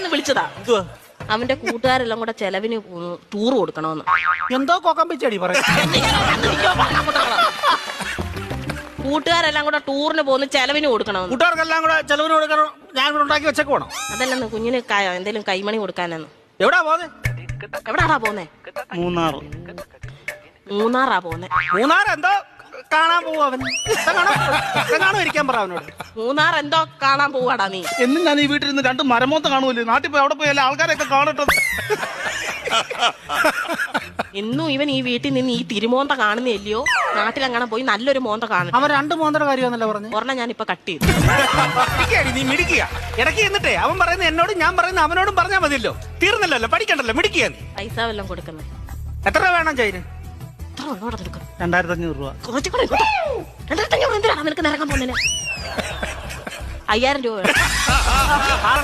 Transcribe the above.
പറയാന്ന് വിളിച്ചതാ. എന്തുവാ? അവന്റെ കൂട്ടുകാരെല്ലാം കൂടെ ചെലവിന് ടൂർ കൊടുക്കണമെന്ന് എന്തോ കൊക്കമ്പിച്ചടി പറയും. കൂട്ടുകാരെല്ലാം കൂടെ ടൂറിന് പോകുന്ന ചെലവിന് കൊടുക്കണമെന്ന് കൂട്ടുകാർക്കെല്ലാം കൂടെ ചെലവിന് കൊടുക്കണം? ഞാൻ കൂടെ ഉണ്ടാക്കി വെച്ചേക്ക് വേണം അതല്ലെന്ന് കുഞ്ഞിന് കായോ എന്തെങ്കിലും കൈമണി കൊടുക്കാനെന്ന്. എവിടാ പോന്നെ? എവിടാടാ പോന്നെ? മൂന്നാർ മൂന്നാറാ പോന്നെ. മൂന്നാർ എന്തോ കാണാൻ പോവും അവൻ കാണാൻ ഇരിക്കാൻ പറ അവനോട്. മൂന്നാർ എന്തോ കാണാൻ പോവാടാ നീ. എന്നും ഞാൻ ഈ വീട്ടിൽ നിന്ന് രണ്ട് മരമോത്ത കാണുമല്ലോ? നാട്ടിൽ പോയി അവിടെ പോയി എല്ലാ ആൾക്കാരെയൊക്കെ കാണട്ടെ. ഇന്നും ഇവൻ ഈ വീട്ടിൽ നിന്ന് ഈ തിരുമോന്ത കാണുന്നില്ലയോ? നാട്ടിലങ്ങനെ പോയി നല്ലൊരു മോന്ത കാണും. അവൻ രണ്ട് മോന്തര കാര്യമെന്നല്ല പറഞ്ഞു? ഒരെണ്ണം ഞാൻ ഇപ്പൊ കട്ട് ചെയ്തു. നീ മിടിക്കുക ഇടയ്ക്ക് എന്നിട്ടേ അവൻ പറയുന്ന എന്നോടും ഞാൻ പറയുന്ന അവനോടും പറഞ്ഞാൽ മതിയല്ലോ. തീർന്നല്ലോ പഠിക്കണ്ടല്ലോ മിടിക്കുക നീ. പൈസ വല്ലതും കൊടുക്കുന്നത് എത്ര രൂപ വേണം ചൈന് എത്ര ഉള്ളോടെ നിനക്ക്? രണ്ടായിരത്തി അഞ്ഞൂറ് രൂപ. കുറച്ചും കൂടെ ഇങ്ങോട്ട്. രണ്ടായിരത്തി അഞ്ഞൂറ് എന്തിനാണ് നിനക്ക് നിറങ്ങാൻ പോകുന്നതിന് അയ്യായിരം രൂപ വേണം. ആറ്